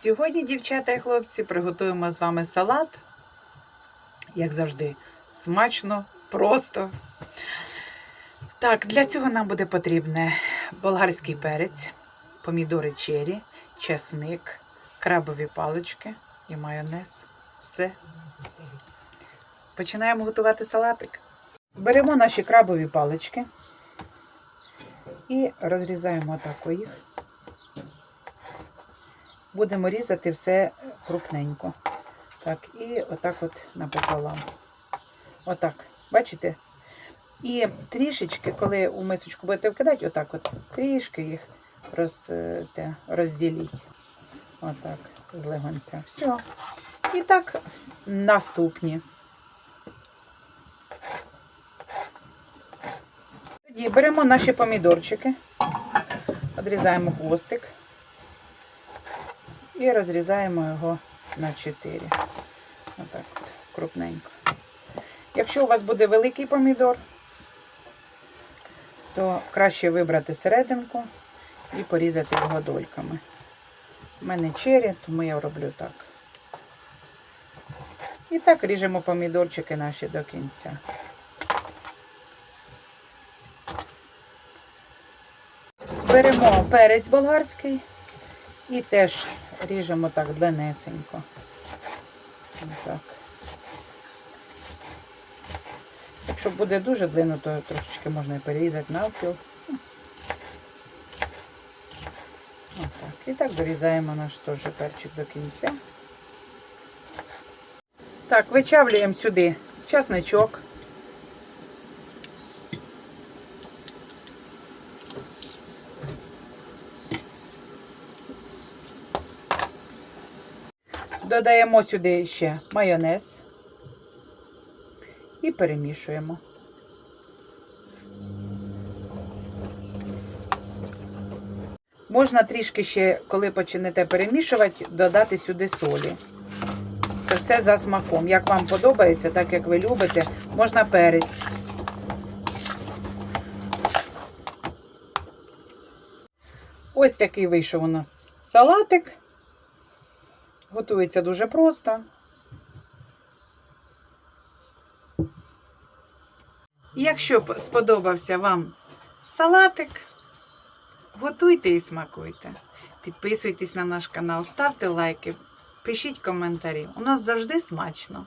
Сьогодні, дівчата і хлопці, приготуємо з вами салат. Як завжди, смачно, просто. Так, для цього нам буде потрібне болгарський перець, помідори чері, чесник, крабові палички і майонез. Все. Починаємо готувати салатик. Беремо наші крабові палички і розрізаємо отако їх. Будемо різати все крупненько. Так, і отак от напополам. Отак. Бачите? І трішечки, коли у мисочку будете вкидати, отак от, трішки їх роз, те, розділіть. Отак, з легонця. Все. І так наступні. Тоді беремо наші помідорчики, відрізаємо хвостик і розрізаємо його на 4. Отак от, крупненько. Якщо у вас буде великий помідор, то краще вибрати серединку і порізати його дольками. У мене чері, тому я роблю так. І так ріжемо помідорчики наші до кінця. Беремо перець болгарський і теж ріжемо так длиннесенько. Так. Якщо буде дуже длинно, то трошечки можна і перерізати навпіл. Отак. І так дорізаємо наш теж перчик до кінця. Так, вичавлюємо сюди часничок. Додаємо сюди ще майонез і перемішуємо. Можна трішки ще, коли почнете перемішувати, додати сюди солі. Це все за смаком. Як вам подобається, так як ви любите, можна перець. Ось такий вийшов у нас салатик. Готується дуже просто. Якщо сподобався вам салатик, готуйте і смакуйте. Підписуйтесь на наш канал, ставте лайки, пишіть коментарі. У нас завжди смачно.